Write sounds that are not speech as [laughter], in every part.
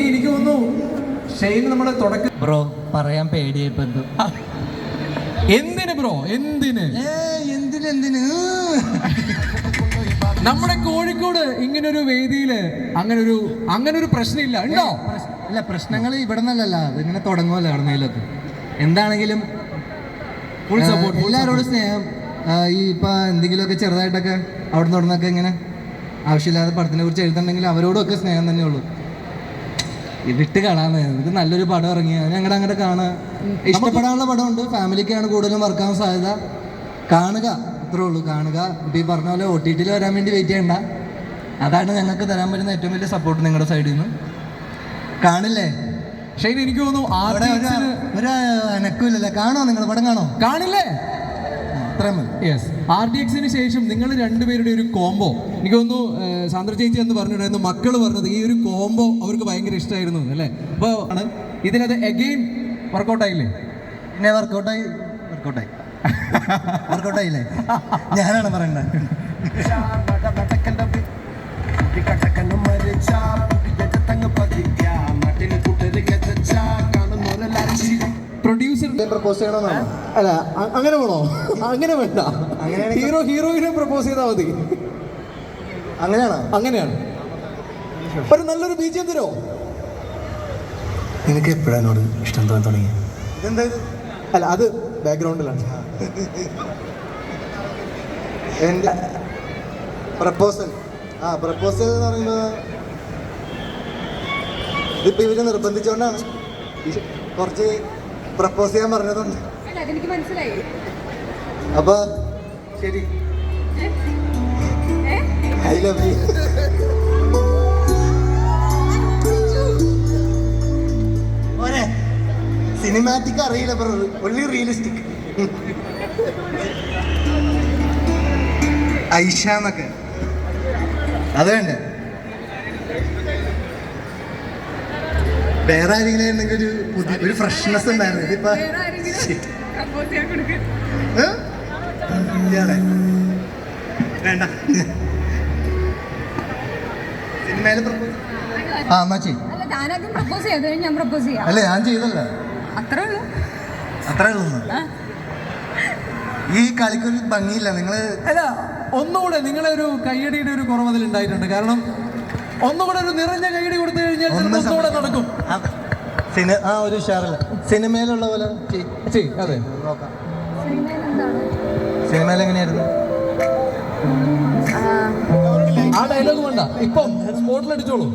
എനിക്ക് തോന്നുന്നു ഷെയ്ൻ നമ്മുടെ തുടക്കം ബ്രോ പറയാൻ പേടിയായിപ്പോ എന്തോ? എന്തിന് ബ്രോ? എന്തിന്? എന്തിന് എന്തിന്? നമ്മുടെ കോഴിക്കോട് ഇങ്ങനൊരു വേദിയിൽ അങ്ങനൊരു അങ്ങനൊരു പ്രശ്നമില്ല ഉണ്ടോ? അല്ല പ്രശ്നങ്ങൾ ഇവിടെ നിന്നല്ല. ഇങ്ങനെ തുടങ്ങുമല്ലോ എവിടെന്നേലൊക്കെ. എന്താണെങ്കിലും ഫുൾ സപ്പോർട്ട് എല്ലാവരോടും സ്നേഹം. ആ, ഈ ഇപ്പൊ എന്തെങ്കിലുമൊക്കെ ചെറുതായിട്ടൊക്കെ അവിടെ നിന്ന് തുടങ്ങൊക്കെ ഇങ്ങനെ ആവശ്യമില്ലാതെ പടത്തിനെ കുറിച്ച് എഴുതുന്നുണ്ടെങ്കിൽ അവരോടൊക്കെ സ്നേഹം തന്നെയുള്ളൂ. ഈ വിട്ട് കാണാന്ന്. നമുക്ക് നല്ലൊരു പടം ഇറങ്ങി ഞങ്ങടെ ഞങ്ങളുടെ അങ്ങോട്ട് കാണുക ഇഷ്ടപ്പെടാനുള്ള പടമുണ്ട്. ഫാമിലിക്കാണ് കൂടുതലും വർക്കാൻ സാധ്യത. കാണുക. അത്രേ ഉള്ളൂ. കാണുക. ഇപ്പം ഈ പറഞ്ഞ പോലെ ഒ ടി ടിയിൽ വരാൻ വേണ്ടി വെയിറ്റ് ചെയ്യണ്ട. അതാണ് ഞങ്ങൾക്ക് തരാൻ പറ്റുന്ന ഏറ്റവും വലിയ സപ്പോർട്ട് നിങ്ങളുടെ സൈഡിൽ നിന്ന് കാണില്ലേ? പക്ഷേ എനിക്ക് തോന്നുന്നു ഒരു അനക്കില്ലല്ലേ? കാണോ നിങ്ങൾ പടം കാണോ? കാണില്ലേ? അത്രയും മതി യെസ് ആർ ഡി എക്സിന് ശേഷം നിങ്ങൾ രണ്ടുപേരുടെ ഒരു കോംബോ എനിക്ക് തോന്നുന്നു സാന്ദ്ര ചേച്ചി എന്ന് പറഞ്ഞിട്ടുണ്ടായിരുന്നു മക്കൾ പറഞ്ഞത് ഈ ഒരു കോംബോ അവർക്ക് ഭയങ്കര ഇഷ്ടമായിരുന്നു അല്ലേ? അപ്പോൾ ആണ്. ഇതിനത് എഗെയിൻ വർക്കൗട്ടായില്ലേ പിന്നെ വർക്കൗട്ടായി വർക്കൗട്ടായി വർക്കൗട്ടായില്ലേ ഞാനാണ് പറയണ്ടത് [laughs] [laughs] പ്രപ്പോസ് ചെയ്യണമെന്നാണ്? അല്ല അങ്ങനെ വേണോ? അങ്ങനെ വേണ്ട. ഹീറോ ഹീറോയിനെ പ്രപ്പോസ് ചെയ്താൽ മതി. അങ്ങനെയാണ്? അങ്ങനെയാണ്. ഒരു നല്ലൊരു ബീജം തരോ നിനക്ക് എപ്പോഴാണ് ഇഷ്ടം തോന്നി തുടങ്ങി ഇതെന്താ ഇത്? അല്ല അത് ബാക്ക്ഗ്രൗണ്ടിലാണ് എന്റെ പ്രപ്പോസൽ ആ പ്രപ്പോസൽ എന്ന് പറയുന്നത് ഇതിപ്പോൾ ഇവർ നിർബന്ധിച്ചുകൊണ്ടാണ് കുറച്ച് പ്രപ്പോസ് ചെയ്യാൻ പറഞ്ഞതുണ്ട്. അപ്പൊ അതെനിക്ക് മനസ്സിലായി. അപ്പോൾ ശരി? ഐ ലവ് യു ഓരെ സിനിമാറ്റിക് അറിയില്ല പറഞ്ഞത് ഒള്ളി റിയലിസ്റ്റിക് ഐഷ എന്നൊക്കെ. അത് വേണ്ടേ? വേറെ ആരെങ്കിലും ആയിരുന്നെങ്കിൽ ഒരു പുതിയ ഒരു ഫ്രഷ്നെസ് ഉണ്ടായിരുന്നു. ഇതിപ്പോ? ഇയാളെ. വേണ്ട. സിനിമയിലെ പ്രപ്പോസ് ആ എന്നാ ചെയ്യും. പ്രപ്പോസ് ചെയ്യാം. ഞാൻ പ്രപ്പോസ് ചെയ്യാം. അല്ല ഞാൻ ചെയ്തല്ല. അത്രേ ഉള്ളൂ. അത്രേ ഉള്ളൂ ആ. ഈ കളിക്കൊരു ഭംഗിയില്ല. നിങ്ങൾ അല്ല ഒന്നുകൂടെ നിങ്ങളെ ഒരു കയ്യടിയുടെ ഒരു കുറവ് അതിൽ ഉണ്ടായിട്ടുണ്ട്. കാരണം ഒന്നുകൂടെ ഒരു നിറഞ്ഞ കൈടി കൊടുത്തു കഴിഞ്ഞാൽ ഒന്നുകൂടെ നടക്കും. സിനിമ ആ ഒരു ഉഷാറില്ല. സിനിമയിലുള്ള പോലെ. അതെ. നോക്കാം. സിനിമയിൽ എങ്ങനെയായിരുന്നു ആ, ആ ഡയലോഗ് വേണ്ട. ഇപ്പം സ്പോട്ടിൽ അടിച്ചോളൂ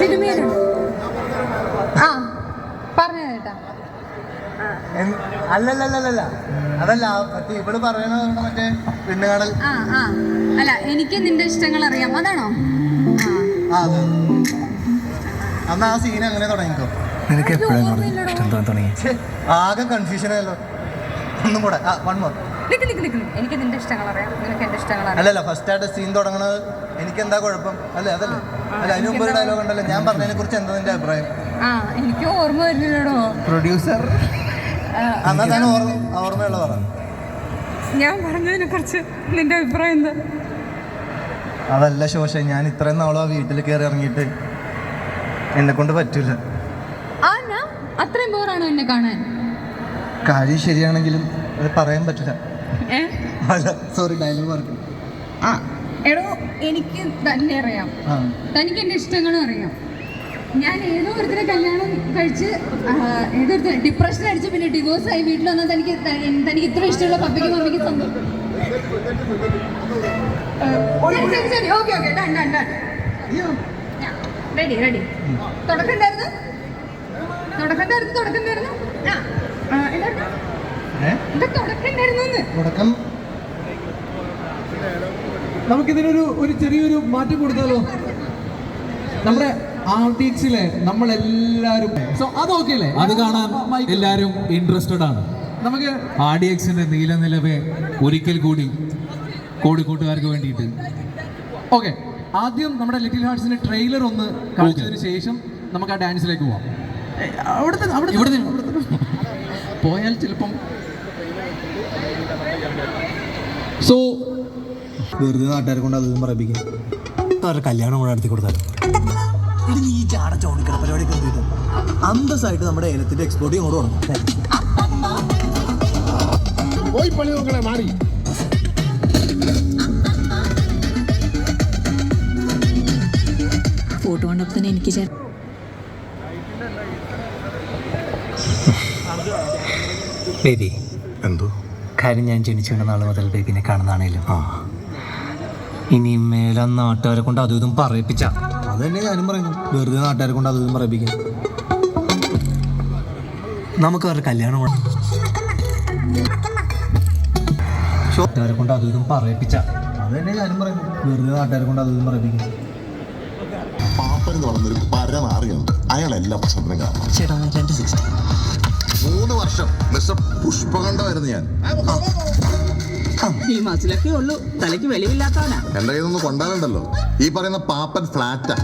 സിനിമയിലുണ്ട്. ആ പറഞ്ഞു കേട്ടാ അല്ലല്ലല്ലല്ല. അതല്ല മറ്റേ ഇവൾ പറയണത് മറ്റേ പിന്നുകാടൽ ആ ആ. അല്ല എനിക്ക് നിന്റെ ഇഷ്ടങ്ങൾ അറിയാം. അതാണോ? ആ അതെ. അന്ന് ആ സീൻ അങ്ങനെ തുടങ്ങിക്കോ. എനിക്ക് എപ്പോഴാണ് തുടങ്ങി. ആകെ കൺഫ്യൂഷൻ ആയല്ലോ. ഒന്നും കൂടെ. ആ വൺ മോർ നിക്ക് നിക്ക് നിക്ക് നിക്ക്. എനിക്ക് നിന്റെ ഇഷ്ടങ്ങൾ അറിയാം. നിനക്ക് എന്റെ ഇഷ്ടങ്ങൾ അറിയാം. അല്ലല്ല ഫസ്റ്റ് ആയിട്ട് സീൻ തുടങ്ങണത് എനിക്ക് എന്താ കുഴപ്പം? അല്ലേ അതല്ലേ? അല്ല അതിന് മുമ്പ് ഒരു ഡയലോഗ് ഉണ്ടല്ലോ. ഞാൻ പറഞ്ഞതിനെ കുറിച്ച് എന്താ നിന്റെ അഭിപ്രായം? ആ എനിക്ക് ഓർമ്മ വരുന്നില്ലടോ. പ്രൊഡ്യൂസർ ആ, എന്നാ ഞാൻ ഓർമ്മ ഓർമ്മയുള്ള പറ. ഞാൻ പറഞ്ഞതിനെ കുറിച്ച് നിന്റെ അഭിപ്രായം എന്താ? അതല്ല ശോശ ഞാൻ ഇത്രയും നാളോ വീട്ടിൽ കയറി ഇറങ്ങിയിട്ട് എന്നെ കൊണ്ട് പറ്റൂല. ആ ഞാൻ അത്രയും ബോറാണോ എന്നെ കാണാൻ? കാര്യം ശരിയാണെങ്കിലും അത് പറയാൻ പറ്റില്ല. സോറി ഡയലോഗ് ആ എടോ എനിക്ക് തന്നെ അറിയാം. തനിക്ക് എന്റെ ഇഷ്ടങ്ങളും അറിയാം. ഞാൻ ഏതോ ഒരുത്തിനെ കല്യാണം കഴിച്ച് ഏതോ ഒരുത്തരെ ഡിപ്രഷൻ അടിച്ച് പിന്നെ ഡിവോഴ്സ് ആയി വീട്ടിൽ വന്നാൽ തനിക്ക് തനിക്ക് ഇത്ര ഇഷ്ടമുള്ള പപ്പയ്ക്കും മമ്മിക്ക് ശരി okay okay done done done ready ready തുടക്കണ്ടായിരുന്നു? തുടക്കണ്ടായിരുന്നു തുടക്കണ്ടായിരുന്നു? തുടക്കം നമുക്കിതിനൊരു ഒരു ചെറിയൊരു മാറ്റം കൊടുത്താലോ? നമ്മുടെ ആർട്ടിക്സിലെ നമ്മളെല്ലാരും. സോ അത് ഓക്കെ അല്ലേ? അത് കാണാൻ എല്ലാരും ഇൻട്രസ്റ്റഡ് ആണ്. നമുക്ക് ആർ ഡി എക്സിന്റെ നീലനിലവെ ഒരിക്കൽ കൂടി കോഴിക്കോട്ടുകാർക്ക് വേണ്ടിയിട്ട്. ഓക്കെ ആദ്യം നമ്മുടെ ലിറ്റിൽ ഹാർട്സിന്റെ ട്രെയിലർ ഒന്ന് കാണിച്ചതിന് ശേഷം നമുക്ക് ആ ഡാൻസിലേക്ക് പോവാം. അവിടുത്തെ അവിടെ പോയാൽ ചിലപ്പം സോ വെറുതെ നാട്ടുകാരെ കൊണ്ട് അതും പറയിപ്പിക്കും. കല്യാണം കൂടെ നടത്തി കൊടുത്താൽ ഇത് നീ ചാട ചോദിക്കണ പരിപാടി കണ്ടിട്ട് അന്തസ്സായിട്ട് നമ്മുടെ ഏലത്തിന്റെ എക്സ്പോർട്ട് ഇങ്ങോട്ട് തുടങ്ങും ഫോട്ടോ കണ്ടപ്പോൾ തന്നെ എനിക്ക് എന്തോ? കാര്യം ഞാൻ ജനിച്ചു വീണ നാൾ മുതൽ ബേബിനെ കാണുന്നതാണേലും. ഇനി മേലെ നാട്ടുകാരെ കൊണ്ട് അതും ഇതും പറയിപ്പിച്ച. അത് തന്നെ ഞാനും പറയുന്നു. വെറുതെ നാട്ടുകാരെ കൊണ്ട് അതും പറയിപ്പിക്കാം നമുക്ക് അവരുടെ കല്യാണം നാട്ടുകാരെ കൊണ്ട് അതും ഇതും പറയിപ്പിച്ച. അത് തന്നെ ഞാനും പറയുന്നു. വെറുതെ നാട്ടുകാരെ കൊണ്ട് അതും പറയിപ്പിക്കാം പാപ്പൻ എന്ന് പറഞ്ഞൊരു പരമാറിയാണ് അയാൾ എല്ലാ പ്രശ്നത്തിനും കാരണം ചേട്ടാ രണ്ട് സിക്സ്റ്റി മൂന്ന് വർഷം. മിസ്റ്റർ പുഷ്പകണ്ഠമായിരുന്നു ഞാൻ. ഈ മസിലൊക്കെ ഉള്ളൂ. തലയ്ക്ക് വെളിവില്ലാത്തവനാ. എന്റെ കയ്യിൽ നിന്ന് കൊണ്ടാലുണ്ടല്ലോ. ഈ പറയുന്ന പാപ്പൻ ഫ്ലാറ്റാ.